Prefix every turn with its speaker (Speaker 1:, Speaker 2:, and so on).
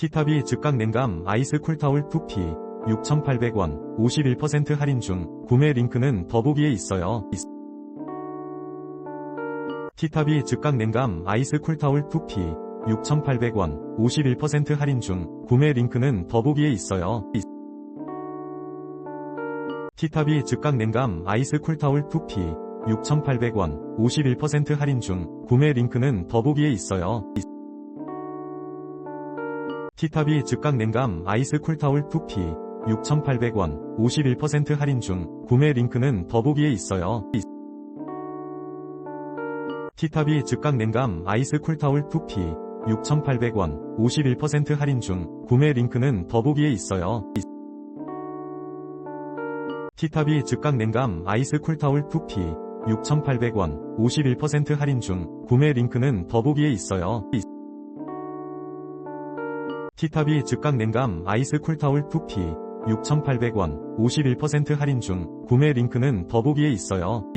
Speaker 1: 티타비 즉각 냉감 아이스 쿨타올 2P 6,800원 51% 할인 중 구매 링크는 더보기에 있어요. 티타비 즉각 냉감 아이스 쿨타올 2P 6,800원 51% 할인 중 구매 링크는 더보기에 있어요. 티타비 즉각 냉감 아이스 쿨타올 2P 6,800원 51% 할인 중 구매 링크는 더보기에 있어요. 티타비 즉각 냉감 아이스 쿨타올 2P 6,800원 51% 할인 중 구매 링크는 더보기에 있어요. 티타비 즉각 냉감 아이스 쿨타올 2P 6,800원 51% 할인 중 구매 링크는 더보기에 있어요. 티타비 즉각 냉감 아이스 쿨타올 2P 6,800원 51% 할인 중 구매 링크는 더보기에 있어요. 티타비 즉각 냉감 아이스 쿨타올 2P 6,800원 51% 할인 중 구매 링크는 더보기에 있어요.